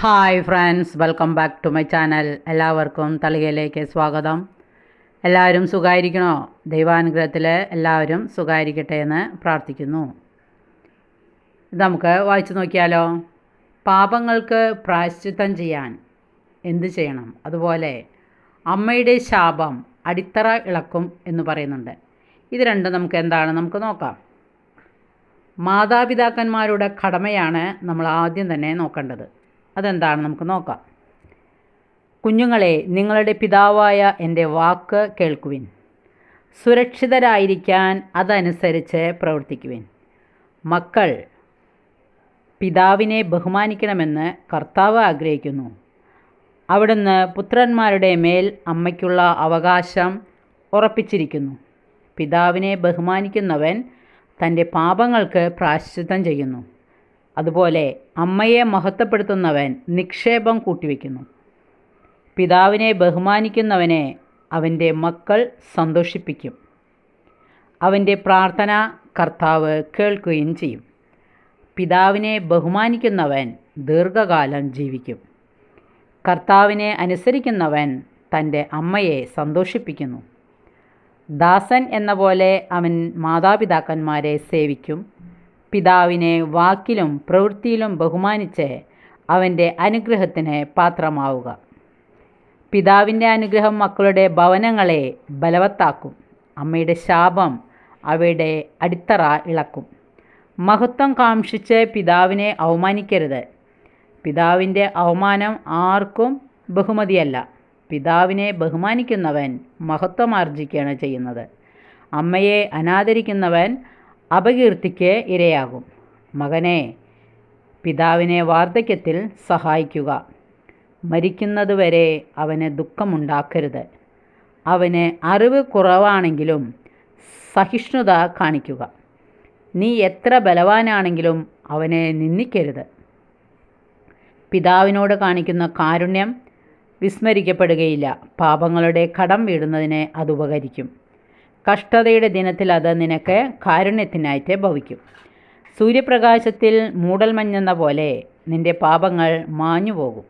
Hi friends welcome back to my channel എല്ലാവർക്കും തളികയിലേക്ക് സ്വാഗതം. എല്ലാവരും സുഖമായിരിക്കണോ ദൈവാനുഗ്രഹത്തിൽ എല്ലാവരും സുഖമായിരിക്കട്ടെ എന്ന് പ്രാർത്ഥിക്കുന്നു. നമുക്ക് വായിച്ചു നോക്കിയാലോ? പാപങ്ങൾക്ക് പ്രായശ്ചിത്തം ചെയ്യാൻ എന്ത് ചെയ്യണം? അതുപോലെ അമ്മയുടെ ശാപം അടിത്തറ ഇളക്കും എന്ന് പറയുന്നുണ്ട്. ഇത് രണ്ടും നമുക്ക് എന്താണ്? നമുക്ക് നോക്കാം. മാതാപിതാക്കന്മാരുടെ കടമയാണ് നമ്മൾ ആദ്യം തന്നെ നോക്കേണ്ടത്. അതെന്താണ്? നമുക്ക് നോക്കാം. കുഞ്ഞുങ്ങളെ നിങ്ങളുടെ പിതാവായ എന്റെ വാക്ക് കേൾക്കുവിൻ. സുരക്ഷിതരായിരിക്കാൻ അതനുസരിച്ച് പ്രവർത്തിക്കുവിൻ. മക്കൾ പിതാവിനെ ബഹുമാനിക്കണമെന്ന് കർത്താവ് ആഗ്രഹിക്കുന്നു. അവിടുന്ന് പുത്രന്മാരുടെ മേൽ അമ്മയ്ക്കുള്ള അവകാശം ഉറപ്പിച്ചിരിക്കുന്നു. പിതാവിനെ ബഹുമാനിക്കുന്നവൻ തന്റെ പാപങ്ങൾക്ക് പ്രാശ്ചിത്തം ചെയ്യുന്നു. അതുപോലെ അമ്മയെ മഹത്വപ്പെടുത്തുന്നവൻ നിക്ഷേപം കൂട്ടിവെക്കുന്നു. പിതാവിനെ ബഹുമാനിക്കുന്നവനെ അവന്റെ മക്കൾ സന്തോഷിപ്പിക്കും. അവന്റെ പ്രാർത്ഥന കർത്താവ് കേൾക്കുകയും ചെയ്യും. പിതാവിനെ ബഹുമാനിക്കുന്നവൻ ദീർഘകാലം ജീവിക്കും. കർത്താവിനെ അനുസരിക്കുന്നവൻ തന്റെ അമ്മയെ സന്തോഷിപ്പിക്കുന്നു. ദാസൻ എന്ന പോലെ അവൻ മാതാപിതാക്കന്മാരെ സേവിക്കും. പിതാവിനെ വാക്കിലും പ്രവൃത്തിയിലും ബഹുമാനിച്ച് അവന്റെ അനുഗ്രഹത്തിന് പാത്രമാവുക. പിതാവിന്റെ അനുഗ്രഹം മക്കളുടെ ഭവനങ്ങളെ ബലവത്താക്കും. അമ്മയുടെ ശാപം അവയുടെ അടിത്തറ ഇളക്കും. മഹത്വം കാക്ഷിച്ച് പിതാവിനെ അവമാനിക്കരുത്. പിതാവിന്റെ അവമാനം ആർക്കും ബഹുമതിയല്ല. പിതാവിനെ ബഹുമാനിക്കുന്നവൻ മഹത്വം ആർജിക്കുകയാണ് ചെയ്യുന്നത്. അമ്മയെ അനാദരിക്കുന്നവൻ അപകീർത്തിക്ക് ഇരയാകും. മകനെ പിതാവിനെ വാർദ്ധക്യത്തിൽ സഹായിക്കുക. മരിക്കുന്നതുവരെ അവന് ദുഃഖമുണ്ടാക്കരുത്. അവന് അറിവ് കുറവാണെങ്കിലും സഹിഷ്ണുത കാണിക്കുക. നീ എത്ര ബലവാനാണെങ്കിലും അവനെ നിന്ദിക്കരുത്. പിതാവിനോട് കാണിക്കുന്ന കാരുണ്യം വിസ്മരിക്കപ്പെടുകയില്ല. പാപങ്ങളുടെ കടം വീടുന്നതിനെ അത് ഉപകരിക്കും. കഷ്ടതയുടെ ദിനത്തിൽ അത് നിനക്ക് കാരുണ്യത്തിനായിട്ട് ഭവിക്കും. സൂര്യപ്രകാശത്തിൽ മൂടൽമഞ്ഞെന്ന പോലെ നിന്റെ പാപങ്ങൾ മാഞ്ഞു പോകും.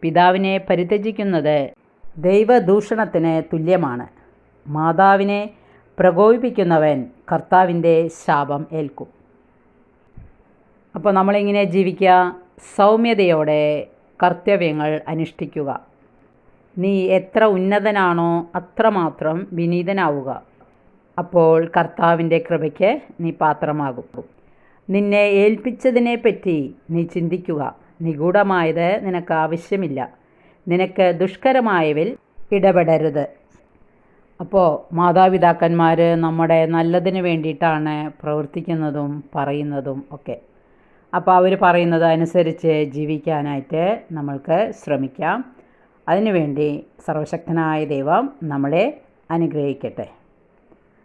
പിതാവിനെ പരിത്യജിക്കുന്നത് ദൈവദൂഷണത്തിന് തുല്യമാണ്. മാതാവിനെ പ്രകോപിപ്പിക്കുന്നവൻ കർത്താവിന്റെ ശാപം ഏൽക്കും. അപ്പോൾ നമ്മളിങ്ങനെ ജീവിക്കുക സൗമ്യതയോടെ കർത്തവ്യങ്ങൾ അനുഷ്ഠിക്കുക. നീ എത്ര ഉന്നതനാണോ അത്രമാത്രം വിനീതനാവുക. അപ്പോൾ കർത്താവിന്റെ കൃപയ്ക്ക് നീ പാത്രമാകും. നിന്നെ ഏൽപ്പിച്ചതിനെപ്പറ്റി നീ ചിന്തിക്കുക. നിഗൂഢമായത് നിനക്ക് ആവശ്യമില്ല. നിനക്ക് ദുഷ്കരമായവിൽ ഇടപെടരുത്. അപ്പോൾ മാതാപിതാക്കന്മാർ നമ്മുടെ നല്ലതിന് വേണ്ടിയിട്ടാണ് പ്രവർത്തിക്കുന്നതും പറയുന്നതും ഒക്കെ. അപ്പോൾ അവർ പറയുന്നത് അനുസരിച്ച് ജീവിക്കാനായിട്ട് നമ്മൾക്ക് ശ്രമിക്കാം. അതിനുവേണ്ടി സർവശക്തനായ ദൈവം നമ്മളെ അനുഗ്രഹിക്കട്ടെ.